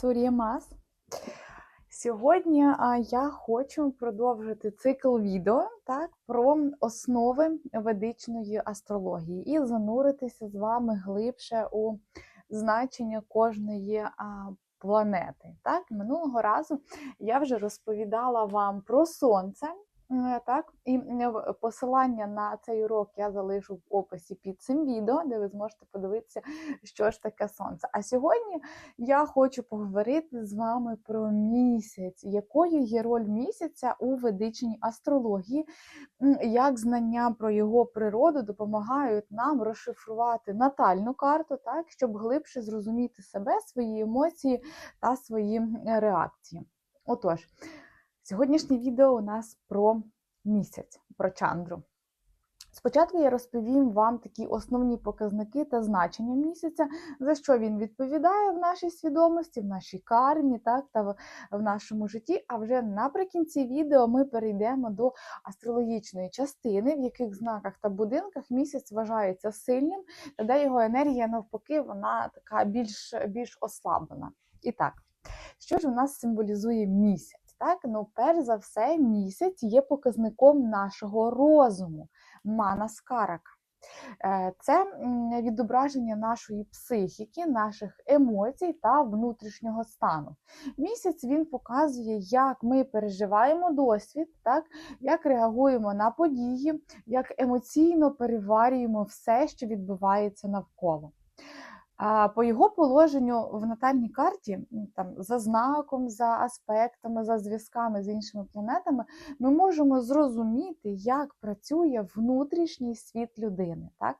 Сур'ємас. Сьогодні я хочу продовжити цикл відео так, про основи ведичної астрології і зануритися з вами глибше у значення кожної планети. Так, Минулого разу я вже розповідала вам про сонце. Е, Так, і е, посилання на цей урок я залишу в описі під цим відео, де ви зможете подивитися, що ж таке сонце. А сьогодні я хочу поговорити з вами про місяць, якою є роль місяця у ведичній астрології, як знання про його природу допомагають нам розшифрувати натальну карту, так, щоб глибше зрозуміти себе, свої емоції та свої реакції. Отож, сьогоднішнє відео у нас про місяць, про чандру. Спочатку я розповім вам такі основні показники та значення місяця, за що він відповідає в нашій свідомості, в нашій кармі, так, та в, нашому житті. А вже наприкінці відео ми перейдемо до астрологічної частини, в яких знаках та будинках місяць вважається сильним, та де його енергія, навпаки, вона така більш, більш ослаблена. І так, що ж у нас символізує місяць? Так, ну, перш за все, місяць є показником нашого розуму, манаскарака. Е, Це відображення нашої психіки, наших емоцій та внутрішнього стану. Місяць він показує, як ми переживаємо досвід, так, як реагуємо на події, як емоційно переварюємо все, що відбувається навколо. А по його положенню в натальній карті, там за знаком, за аспектами, за зв'язками з іншими планетами, ми можемо зрозуміти, як працює внутрішній світ людини. Так?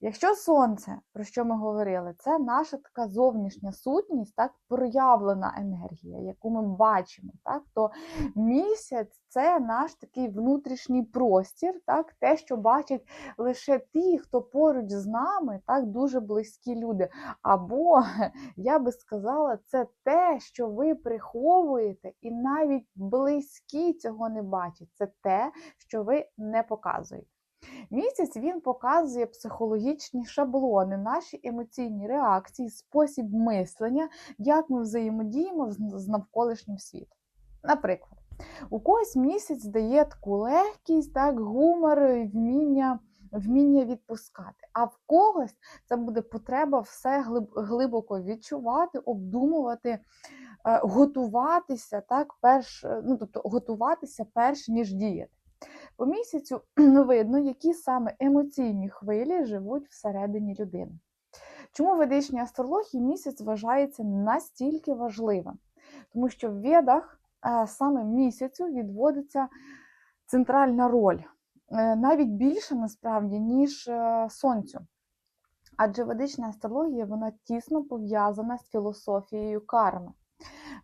Якщо сонце, про що ми говорили, це наша така зовнішня сутність, так, проявлена енергія, яку ми бачимо, так, то місяць це наш такий внутрішній простір, так, те, що бачать лише ті, хто поруч з нами, так, дуже близькі люди. Або, я би сказала, це те, що ви приховуєте, і навіть близькі цього не бачать. Це те, що ви не показуєте. Місяць він показує психологічні шаблони, наші емоційні реакції, спосіб мислення, як ми взаємодіємо з навколишнім світом. Наприклад, у когось місяць дає таку легкість, так, гумор, вміння, вміння відпускати. А в когось це буде потреба все глибоко відчувати, обдумувати, е, готуватися, так, перш, ну, тобто готуватися перш ніж діяти. По місяцю видно, які саме емоційні хвилі живуть всередині людини. Чому в ведичній астрології місяць вважається настільки важливим? Тому що в ведах е, саме місяцю відводиться центральна роль, е, навіть більше насправді, ніж е, сонцю. Адже ведична астрологія вона тісно пов'язана з філософією карми.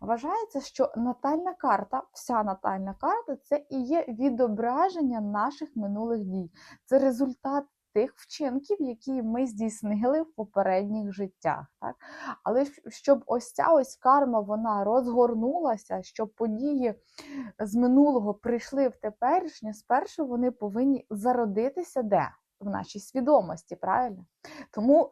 Вважається, що натальна карта, вся натальна карта це і є відображення наших минулих дій. Це результат тих вчинків, які ми здійснили в попередніх життях. Так? Але щоб ось ця ось карма вона розгорнулася, щоб події з минулого прийшли в теперішнє, спершу вони повинні зародитися де? В нашій свідомості, правильно? Тому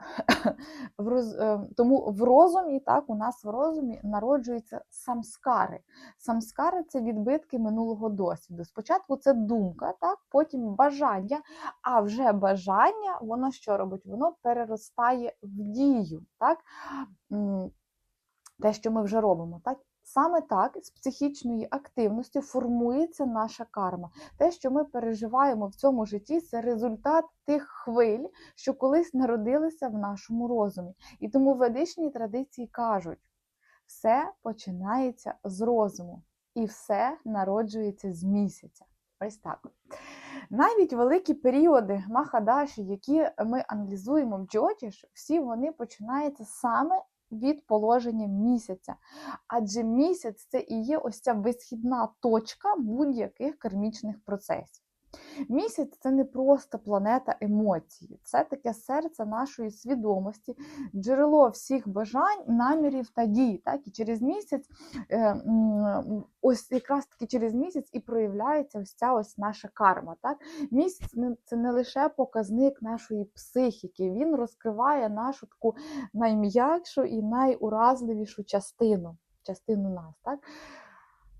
в, роз, е, тому в розумі, так, у нас в розумі народжуються самскари. Самскари це відбитки минулого досвіду. Спочатку це думка, так, потім бажання, а вже бажання, воно що робить? Воно переростає в дію. Так? Те, що ми вже робимо. Так? Саме так з психічної активності формується наша карма. Те, що ми переживаємо в цьому житті, це результат тих хвиль, що колись народилися в нашому розумі. І тому в ведичній традиції кажуть: все починається з розуму, і все народжується з місяця. Ось так. Навіть великі періоди Махадаші, які ми аналізуємо в Джотіш, всі вони починаються саме від положення місяця. Адже місяць це і є ось ця висхідна точка будь-яких кармічних процесів. Місяць це не просто планета емоцій, це таке серце нашої свідомості, джерело всіх бажань, намірів та дій. Так? І через місяць, е, ось якраз таки через місяць і проявляється ось ця ось наша карма. Так? Місяць це не лише показник нашої психіки, він розкриває нашу таку найм'якшу і найуразливішу частину, частину нас. Так?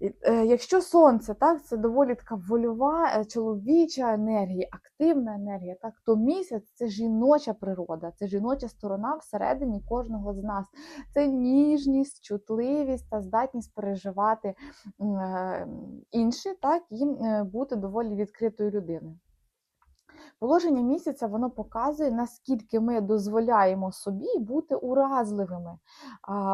Е, Якщо сонце, так, це доволі така вольова, е, чоловіча енергія, активна енергія, так, то місяць це жіноча природа, це жіноча сторона всередині кожного з нас. Це ніжність, чутливість та здатність переживати е, інші, так, і бути доволі відкритою людиною. Положення місяця воно показує, наскільки ми дозволяємо собі бути уразливими,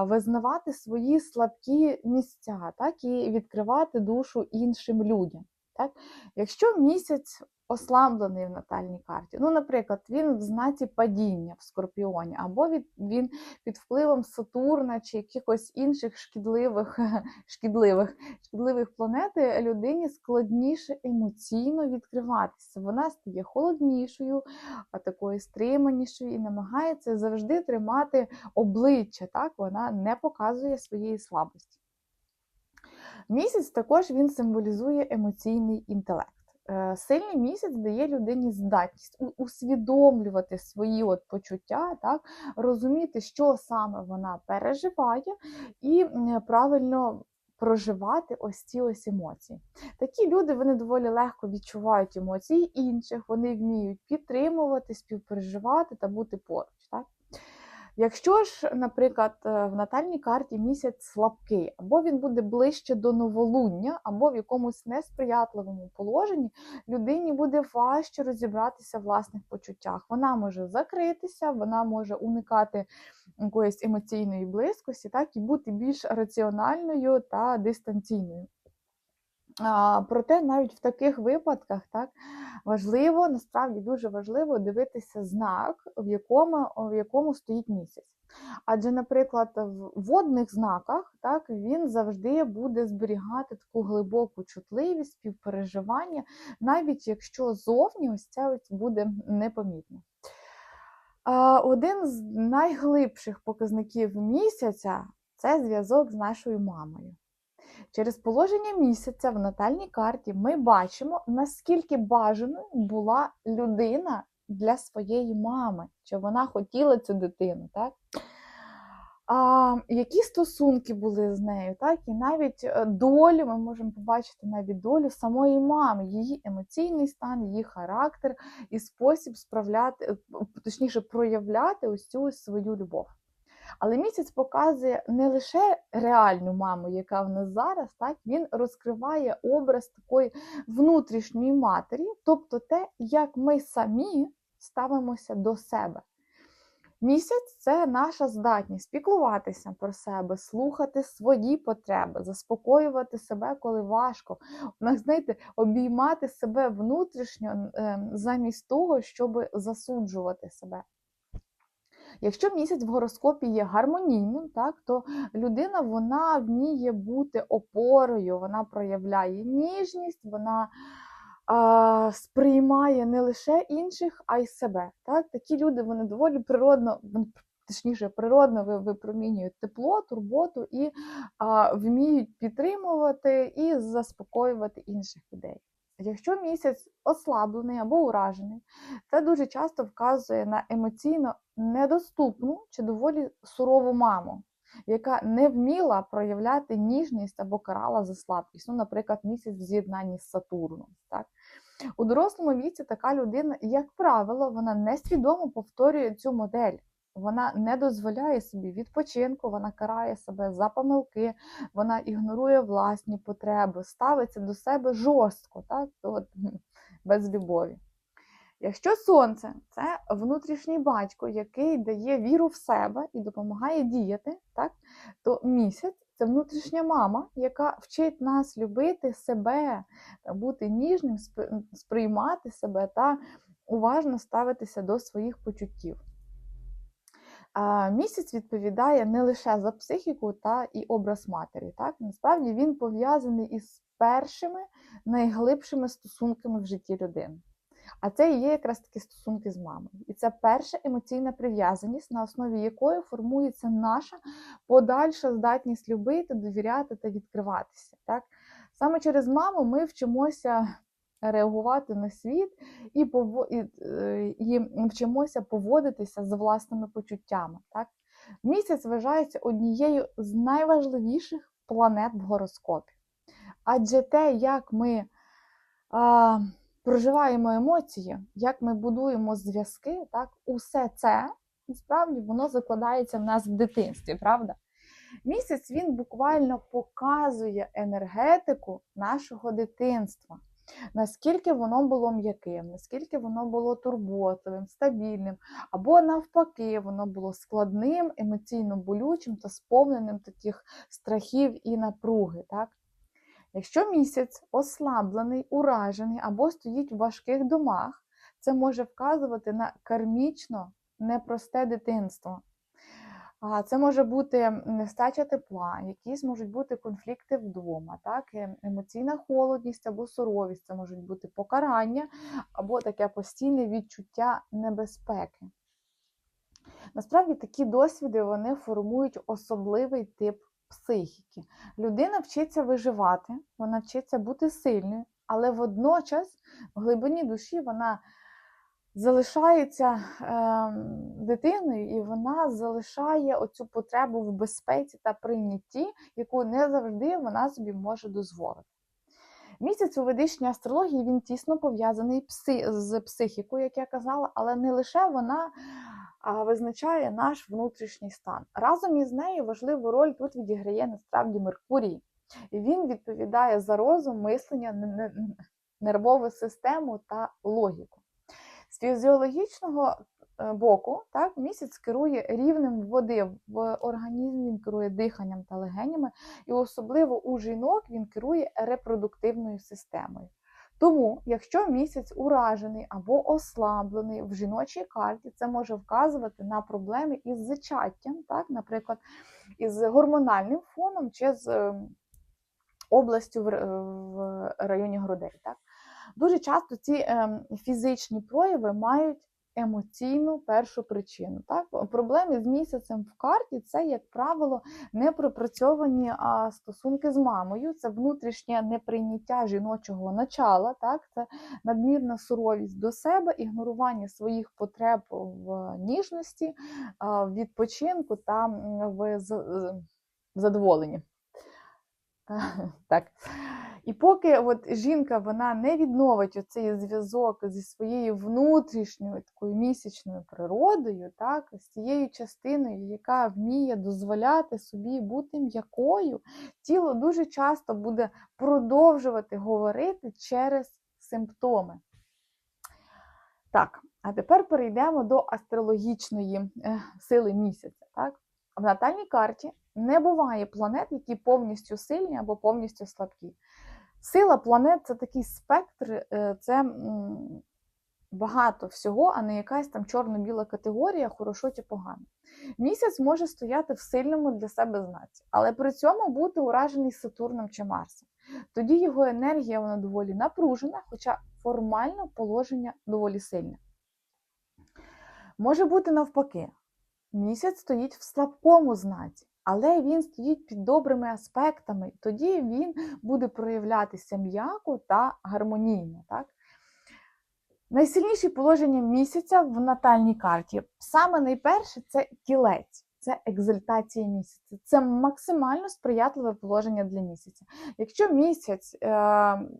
визнавати свої слабкі місця, так і відкривати душу іншим людям. Так? Якщо місяць ослаблений в натальній карті, ну, наприклад, він в знаці падіння в скорпіоні, або від, він під впливом Сатурна чи якихось інших шкідливих, шкідливих, шкідливих планет, людині складніше емоційно відкриватися. Вона стає холоднішою, а такою стриманішою і намагається завжди тримати обличчя. Так? Вона не показує своєї слабості. Місяць також він символізує емоційний інтелект. Е, Сильний місяць дає людині здатність усвідомлювати свої от почуття, так, розуміти, що саме вона переживає, і правильно проживати ось ці ось емоції. Такі люди вони доволі легко відчувають емоції інших, вони вміють підтримувати, співпереживати та бути поруч. Якщо ж, наприклад, е, в натальній карті місяць слабкий, або він буде ближче до новолуння, або в якомусь несприятливому положенні, людині буде важче розібратися в власних почуттях. Вона може закритися, вона може уникати якоїсь емоційної близькості, так і бути більш раціональною та дистанційною. Проте навіть в таких випадках так, важливо, насправді дуже важливо дивитися знак, в якому, в якому стоїть місяць. Адже, наприклад, в водних знаках так, він завжди буде зберігати таку глибоку чутливість, співпереживання, навіть якщо зовні ось це ось буде непомітно. А, Один з найглибших показників місяця це зв'язок з нашою мамою. Через положення місяця в натальній карті ми бачимо, наскільки бажаною була людина для своєї мами, чи вона хотіла цю дитину, так? А, які стосунки були з нею, так? І навіть е, долю ми можемо побачити навіть долю самої мами, її емоційний стан, її характер і спосіб справляти, е, точніше, проявляти ось цю свою любов. Але місяць показує не лише реальну маму, яка в нас зараз, так він розкриває образ такої внутрішньої матері, тобто те, як ми самі ставимося до себе. Місяць це наша здатність піклуватися про себе, слухати свої потреби, заспокоювати себе, коли важко. знаєте, обіймати себе внутрішньо ем, замість того, щоб засуджувати себе. Якщо місяць в гороскопі є гармонійним, так, то людина вона вміє бути опорою, вона проявляє ніжність, вона а, сприймає не лише інших, а й себе. Так? Такі люди вони доволі природно, точніше, природно випромінюють тепло, турботу і а, вміють підтримувати і заспокоювати інших людей. Якщо місяць ослаблений або уражений, це дуже часто вказує на емоційно недоступну чи доволі сурову маму, яка не вміла проявляти ніжність або карала за слабкість. Ну, наприклад, місяць в з'єднанні з Сатурном. Так? У дорослому віці така людина, як правило, вона несвідомо повторює цю модель. Вона не дозволяє собі відпочинку, вона карає себе за помилки, вона ігнорує власні потреби, ставиться до себе жорстко, так? От, без любові. Якщо сонце це внутрішній батько, який дає віру в себе і допомагає діяти, так? то місяць це внутрішня мама, яка вчить нас любити себе, бути ніжним, сприймати себе та уважно ставитися до своїх почуттів. Місяць відповідає не лише за психіку та і образ матері. Так? Насправді він пов'язаний із першими найглибшими стосунками в житті людини. А це і є якраз такі стосунки з мамою. І це перша емоційна прив'язаність, на основі якої формується наша подальша здатність любити, довіряти та відкриватися. Так? Саме через маму ми вчимося реагувати на світ і пово... і, е, і вчимося поводитися з власними почуттями. Так? Місяць вважається однією з найважливіших планет в гороскопі. Адже те, як ми а, проживаємо емоції, як ми будуємо зв'язки, так, усе це насправді воно закладається в нас в дитинстві, правда? Місяць він буквально показує енергетику нашого дитинства. Наскільки воно було м'яким, наскільки воно було турботливим, стабільним, або навпаки, воно було складним, емоційно болючим та сповненим таких страхів і напруги. Так? Якщо місяць ослаблений, уражений або стоїть в важких домах, це може вказувати на кармічно непросте дитинство. Це може бути нестача тепла, якісь можуть бути конфлікти вдома, так? е- емоційна холодність або суровість, це можуть бути покарання або таке постійне відчуття небезпеки. Насправді такі досвіди вони формують особливий тип психіки. Людина вчиться виживати, вона вчиться бути сильною, але водночас в глибині душі вона залишається е, дитиною, і вона залишає оцю потребу в безпеці та прийнятті, яку не завжди вона собі може дозволити. Місяць у ведичній астрології він тісно пов'язаний пси, з психікою, як я казала, але не лише вона визначає наш внутрішній стан. Разом із нею важливу роль тут відіграє насправді Меркурій. І він відповідає за розум, мислення, нервову систему та логіку. З фізіологічного е, боку, так, місяць керує рівнем води в організмі, він керує диханням та легенями, і особливо у жінок він керує репродуктивною системою. Тому, якщо місяць уражений або ослаблений в жіночій карті, це може вказувати на проблеми із зачаттям, так, наприклад, із гормональним фоном чи з е, областю в в районі грудей. Так. Дуже часто ці ем, фізичні прояви мають емоційну першу причину. Так? Проблеми з місяцем в карті це, як правило, непропрацьовані а, стосунки з мамою, це внутрішнє неприйняття жіночого начала, так? це надмірна суровість до себе, ігнорування своїх потреб в ніжності, в відпочинку та в задоволенні. Так. І поки от жінка вона не відновить оцей зв'язок зі своєю внутрішньою такою місячною природою, так, з цією частиною, яка вміє дозволяти собі бути м'якою, тіло дуже часто буде продовжувати говорити через симптоми. Так, а тепер перейдемо до астрологічної е, сили місяця. Так? В натальній карті не буває планет, які повністю сильні або повністю слабкі. Сила планет це такий спектр, е, це багато всього, а не якась там чорно-біла категорія, хорошо чи погано. Місяць може стояти в сильному для себе знаці, але при цьому бути уражений Сатурном чи Марсом. Тоді його енергія вона доволі напружена, хоча формально положення доволі сильне. Може бути навпаки. Місяць стоїть в слабкому знаці, але він стоїть під добрими аспектами, тоді він буде проявлятися м'яко та гармонійно. Так? Найсильніші положення місяця в натальній карті. Саме найперше це тілець, це екзальтація місяця. Це максимально сприятливе положення для місяця. Якщо місяць е,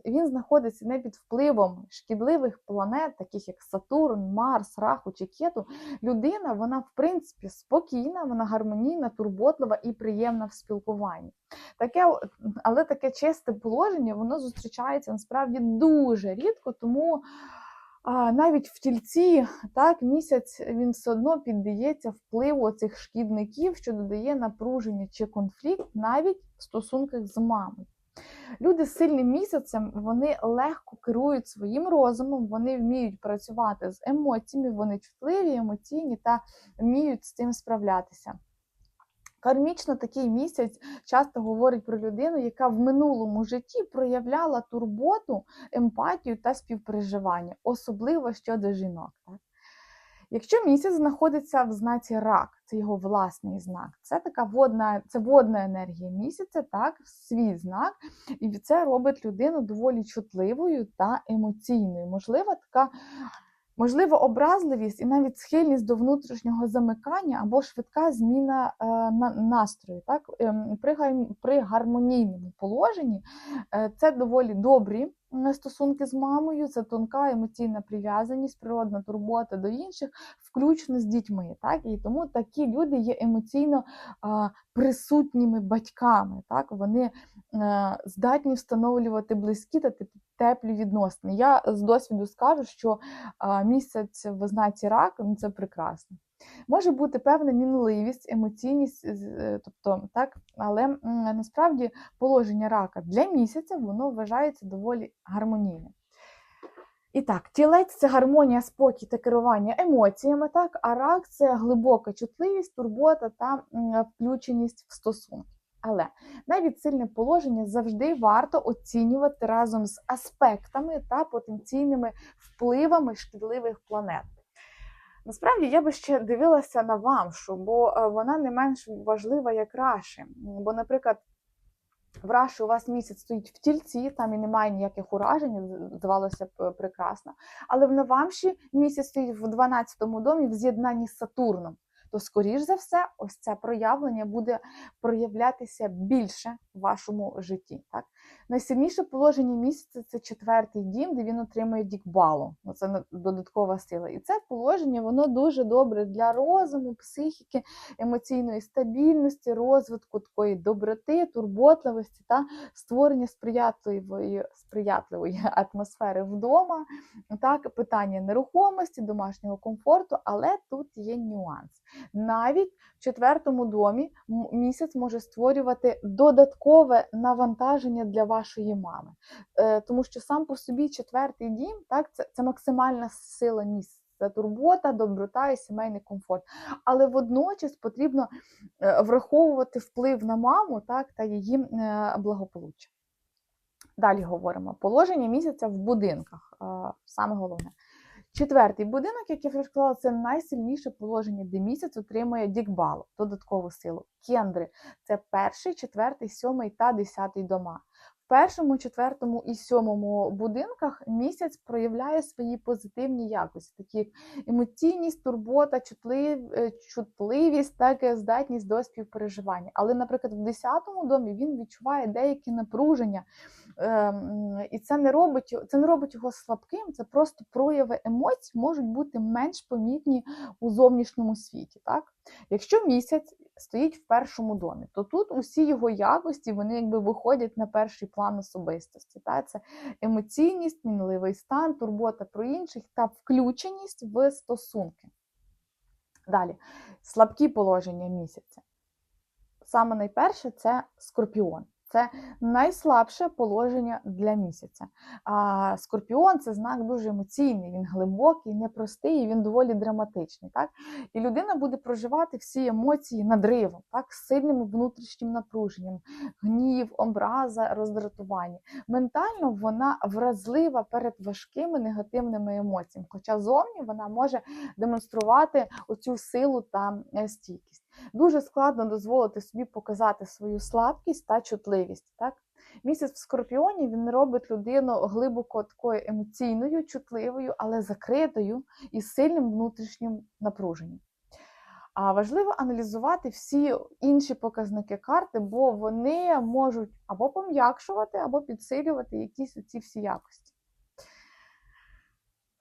він знаходиться не під впливом шкідливих планет, таких як Сатурн, Марс, Раху чи Кету, людина вона в принципі спокійна, вона гармонійна, турботлива і приємна в спілкуванні. Таке, але таке чисте положення воно зустрічається насправді дуже рідко, тому. А навіть в тільці так місяць він все одно піддається впливу цих шкідників, що додає напруження чи конфлікт навіть в стосунках з мамою. Люди з сильним місяцем вони легко керують своїм розумом, вони вміють працювати з емоціями, вони чутливі, емоційні та вміють з цим справлятися. Кармічно такий місяць часто говорить про людину, яка в минулому житті проявляла турботу, емпатію та співпереживання, особливо щодо жінок. Так? Якщо місяць знаходиться в знаці рак, це його власний знак, це така водна, це водна енергія місяця, так, свій знак, і це робить людину доволі чутливою та емоційною. Можливо, така. Можливо, образливість і навіть схильність до внутрішнього замикання або швидка зміна е, на, настрою. Так? Ем, при, гар- при гармонійному положенні е, це доволі добрі стосунки з мамою, це тонка емоційна прив'язаність, природна турбота до інших, включно з дітьми. Так? І тому такі люди є емоційно е, присутніми батьками. Так? Вони е, здатні встановлювати близькі та теп- теплі відносини. Я з досвіду скажу, що а, місяць в знаці рак ну, це прекрасно. Може бути певна мінливість, емоційність, е, тобто так, але насправді положення рака для місяця воно вважається доволі гармонійним. І так, тілець це гармонія, спокій та керування емоціями, так, а рак це глибока чутливість, турбота та включеність в стосунки. Але навіть сильне положення завжди варто оцінювати разом з аспектами та потенційними впливами шкідливих планет. Насправді я би ще дивилася на вамшу, бо е, вона не менш важлива, як раші. Бо, наприклад, в раші у вас місяць стоїть в тільці, там і немає ніяких уражень, здавалося б, е, прекрасно. Але в Навамші місяць стоїть в 12-му домі в з'єднанні з Сатурном. То, скоріш за все, ось це проявлення буде проявлятися більше в вашому житті. Так? Найсильніше положення місяця це четвертий дім, де він отримує дікбалу. Ну, Це додаткова сила. І це положення воно дуже добре для розуму, психіки, емоційної стабільності, розвитку такої доброти, турботливості та створення сприятливої, сприятливої атмосфери вдома. Так, питання нерухомості, домашнього комфорту, але тут є нюанс. Навіть в четвертому домі місяць може створювати додаткове навантаження для вашої мами, Е, тому що сам по собі четвертий дім, так, це, це максимальна сила місяця. Це турбота, доброта і сімейний комфорт. Але водночас потрібно е, враховувати вплив на маму так, та її е, благополуччя. Далі говоримо: положення місяця в будинках. е, Саме головне. Четвертий будинок, як я вже сказала, це найсильніше положення, де місяць отримує дікбалу, додаткову силу. Кендри це перший, четвертий, сьомий та десятий дома. Першому, четвертому і сьомому будинках місяць проявляє свої позитивні якості, такі як емоційність, турбота, е, чутливість, так і здатність до співпереживання. Але, наприклад, в десятому домі він відчуває деяке напруження, Ем, і це не робить це не робить його слабким, це просто прояви емоцій можуть бути менш помітні у зовнішньому світі. Так? Якщо місяць стоїть в першому домі, то тут усі його якості вони якби виходять на перший план особистості. Та? Це емоційність, мінливий стан, турбота про інших та включеність в стосунки. Далі, слабкі положення місяця. Саме найперше це скорпіон. Це найслабше положення для місяця. А скорпіон це знак дуже емоційний, він глибокий, непростий, він доволі драматичний. Так? І людина буде проживати всі емоції надривом, так? з сильним внутрішнім напруженням, гнів, образа, роздратування. Ментально вона вразлива перед важкими негативними емоціями, хоча зовні вона може демонструвати оцю силу та е, стійкість. Дуже складно дозволити собі показати свою слабкість та чутливість. Так? Місяць в скорпіоні він робить людину глибоко такою емоційною, чутливою, але закритою і сильним внутрішнім напруженням. А важливо аналізувати всі інші показники карти, бо вони можуть або пом'якшувати, або підсилювати якісь ці всі якості.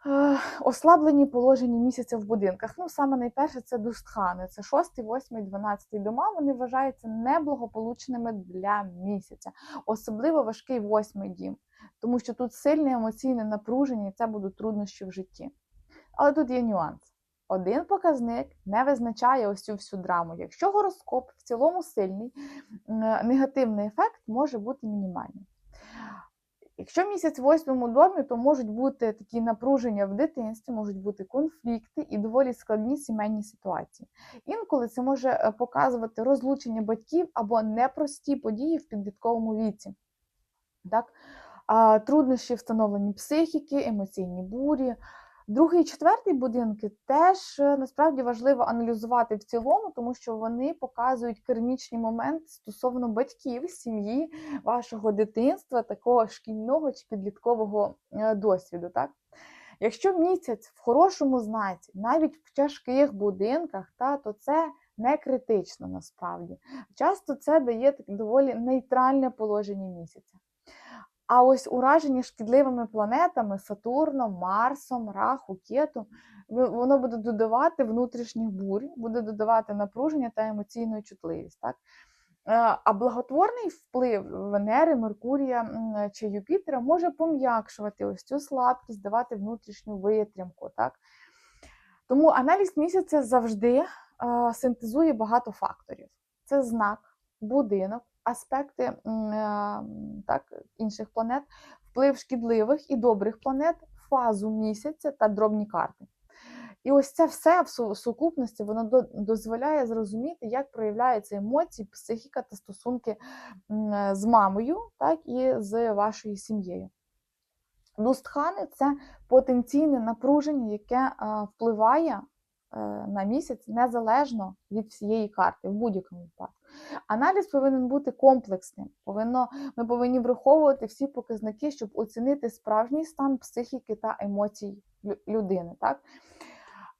Е, Ослаблені положення місяця в будинках. Ну, саме найперше це дустхани. Це 6, 8, 12 дома. Вони вважаються неблагополучними для місяця. Особливо важкий восьмий дім, тому що тут сильне емоційне напруження, і це будуть труднощі в житті. Але тут є нюанс. Один показник не визначає ось цю всю драму. Якщо гороскоп в цілому сильний, негативний ефект може бути мінімальний. Якщо місяць в восьмому домі, то можуть бути такі напруження в дитинстві, можуть бути конфлікти і доволі складні сімейні ситуації. Інколи це може е, показувати розлучення батьків або непрості події в підлітковому віці. Так? Труднощі встановлені психіки, емоційні бурі. Другий і четвертий будинки теж е, насправді важливо аналізувати в цілому, тому що вони показують кермічний момент стосовно батьків, сім'ї, вашого дитинства, такого шкільного чи підліткового е, досвіду. Так? Якщо місяць в хорошому знаці, навіть в тяжких будинках, та, то це не критично насправді. Часто це дає доволі нейтральне положення місяця. А ось ураження шкідливими планетами Сатурном, Марсом, Раху, Кету, воно буде додавати внутрішніх бурь, буде додавати напруження та емоційну чутливість. Так? Е, А благотворний вплив Венери, Меркурія чи Юпітера може пом'якшувати ось цю слабкість, давати внутрішню витримку. Так? Тому аналіз місяця завжди е, синтезує багато факторів. Це знак, будинок, аспекти е, так, інших планет, вплив шкідливих і добрих планет, фазу місяця та дробні карти. І ось це все в сукупності воно дозволяє зрозуміти, як проявляються емоції, психіка та стосунки е, з мамою, так і з вашою сім'єю. Дустхани це потенційне напруження, яке е, впливає на місяць незалежно від всієї карти в будь-якому випадку. Аналіз повинен бути комплексним. Повинно, ми повинні враховувати всі показники, щоб оцінити справжній стан психіки та емоцій людини. Так?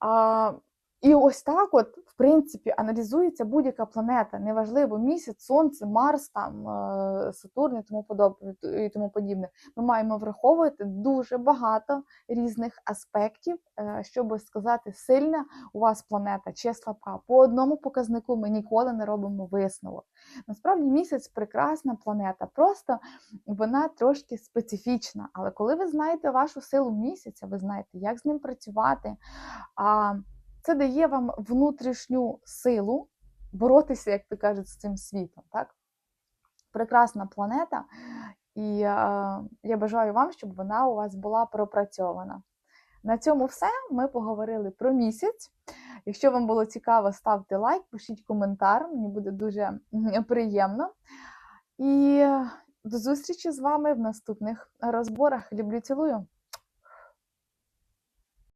А, і ось так, от, в принципі, аналізується будь-яка планета, неважливо, місяць, сонце, Марс, там, е, Сатурн і тому подобне. І тому подібне. Ми маємо враховувати дуже багато різних аспектів, е, щоб сказати, сильна у вас планета чи слабка. По одному показнику ми ніколи не робимо висновок. Насправді місяць прекрасна планета, просто вона трошки специфічна. Але коли ви знаєте вашу силу місяця, ви знаєте, як з ним працювати. Це дає вам внутрішню силу боротися, як то кажуть, з цим світом. Так? Прекрасна планета, і е, я бажаю вам, щоб вона у вас була пропрацьована. На цьому все. Ми поговорили про місяць. Якщо вам було цікаво, ставте лайк, пишіть коментар, мені буде дуже приємно. І до зустрічі з вами в наступних розборах. Люблю, цілую!